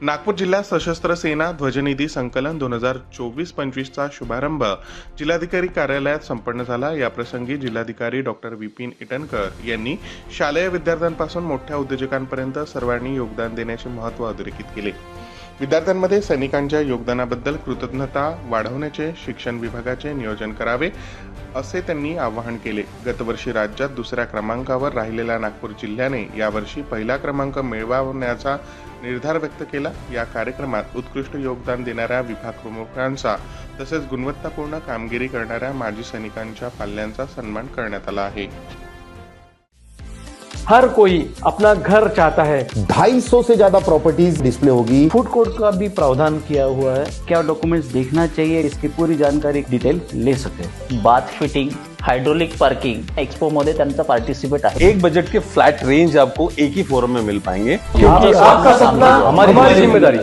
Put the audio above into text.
नागपूर जिल्हा सशस्त्र सेना ध्वजनिधी संकलन दोन हजार चोवीस पंचवीसचा शुभारंभ. जिल्हाधिकारी कार्यालयात संपन्न झाला. याप्रसंगी जिल्हाधिकारी डॉक्टर विपिन इटनकर यांनी शालेय विद्यार्थ्यांपासून मोठ्या उद्योजकांपर्यंत सर्वांनी योगदान देण्याचे महत्त्व अधोरेखित केले. विद्यार्थ्यांमध्ये सैनिकांच्या योगदानाबद्दल कृतज्ञता वाढवण्याचे शिक्षण विभागाचे नियोजन करावे असे त्यांनी आवाहन केले. गतवर्षी राज्यात दुसऱ्या क्रमांकावर राहिलेल्या नागपूर जिल्ह्याने यावर्षी पहिला क्रमांक मिळवण्याचा निर्धार व्यक्त केला. या कार्यक्रमात उत्कृष्ट योगदान देणाऱ्या विभाग प्रमुखांचा तसेच गुणवत्तापूर्ण कामगिरी करणाऱ्या माजी सैनिकांच्या पाल्यांचा सन्मान करण्यात आला आहे. हर कोई अपना घर चाहता है। ढाई सौ से ज़्यादा प्रॉपर्टीज़ डिस्प्ले होगी। फ़ूड कोर्ट का भी प्रावधान किया हुआ है। क्या डॉक्यूमेंट्स देखना चाहिए इसकी पूरी जानकारी डिटेल ले सके bath fitting hydraulic parking expo मध्ये त्यांचा पार्टिसिपेट आहे. एक बजट के फ्लैट रेंज आपको एक ही फोरम में मिल पाएँगे। क्योंकि आपका सपना हमारी ज़िम्मेदारी।